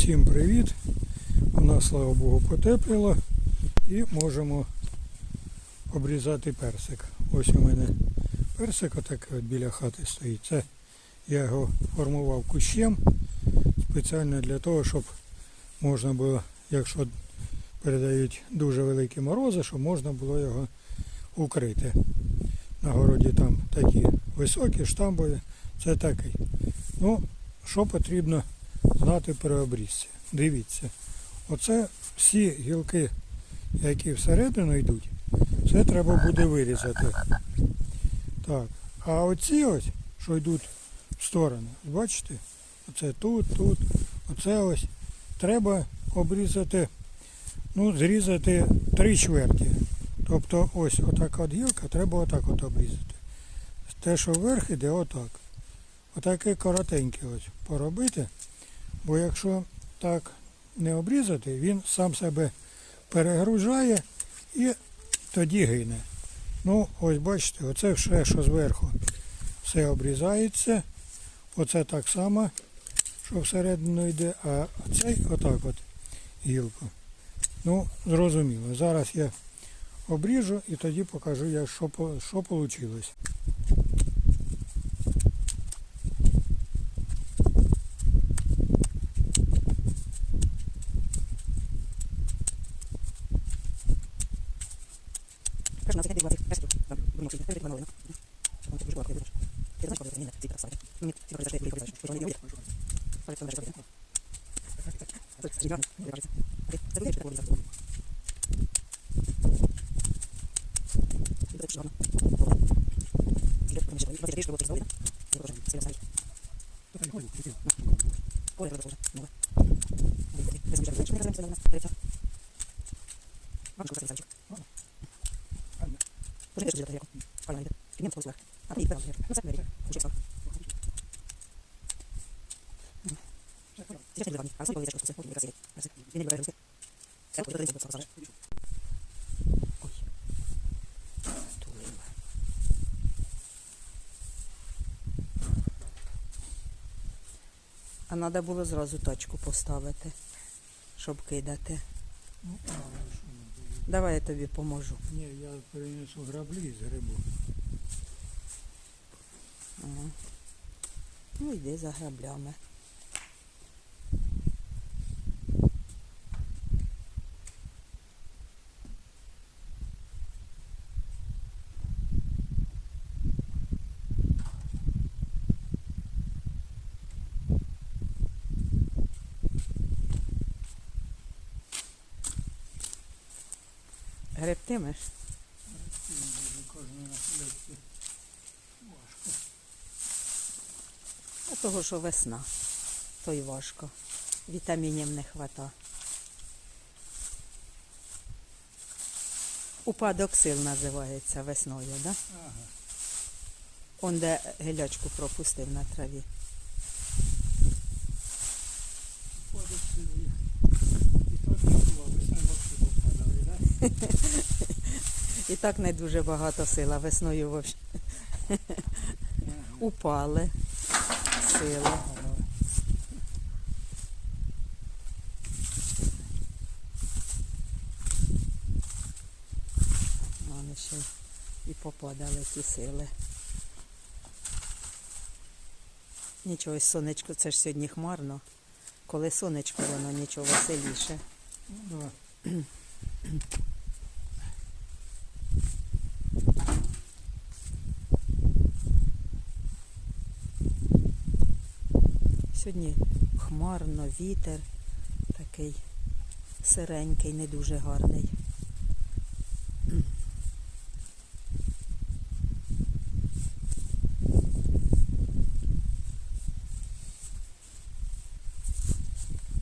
Всім привіт! У нас, слава Богу, потепліло і можемо обрізати персик. Ось у мене персик отакий от біля хати стоїть. Це я його формував кущем спеціально для того, щоб можна було, якщо передають дуже великі морози, щоб можна було його укрити. На городі там такі високі штамбові. Це такий. Ну, що потрібно знати при обрізці. Дивіться, оце всі гілки, які всередину йдуть, це треба буде вирізати. Так. А оці ось, що йдуть в сторони, бачите? Оце тут, тут, оце ось. Треба обрізати, ну, зрізати три чверті. Тобто ось отака от гілка, треба отак от обрізати. Те, що вверх іде, отак. Отаке коротеньке ось поробити. Бо якщо так не обрізати, він сам себе перегружає і тоді гине. Ну, ось бачите, оце все, що зверху, все обрізається. Оце так само, що всередину йде, а цей отак от гілку. Ну, зрозуміло. Зараз я обріжу і тоді покажу, що, що вийшло. Прошу нас зайти в персиків. Вам Правильно йде. Підняв свого сверх. А ти їх передав. Ну, це двері. Учив сам. Сейчас не выводить. А сколько увидишь, что все будет красивее. Я не говорю русский. Все, вот это рынок будет сразу. Ой. Тулила. А треба було зразу точку поставити, щоб кидати. Ну, а, ну, що ми будемо? Давай я тобі поможу. Ні, я перенесу граблі з грибу. Йди за граблями. Гребтимеш? Кожна лекція важко. А того, що весна, то й важко. Вітамінів не хвата. Упадок сил називається весною, да? Ага. Он де гелячку пропустив на траві. Ходить собі. І так не було, весна вообще попадали, так? І так не дуже багато сила. Весною вовсі упали сили. Вони ще і попадали ті сили. Нічого, сонечко, це ж сьогодні хмарно. Коли сонечко, воно нічого веселіше. Сьогодні хмарно, вітер такий сиренький, не дуже гарний.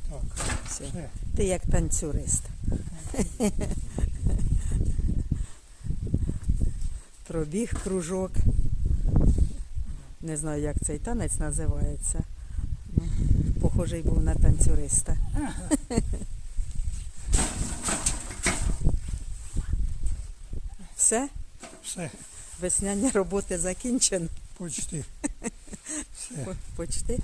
Так, Все. все. Ти як танцюрист. Пробіг кружок. Не знаю, як цей танець називається. Похожий був на танцюриста. Все, Все, весняні роботи закінчені. почти. Все. Почти.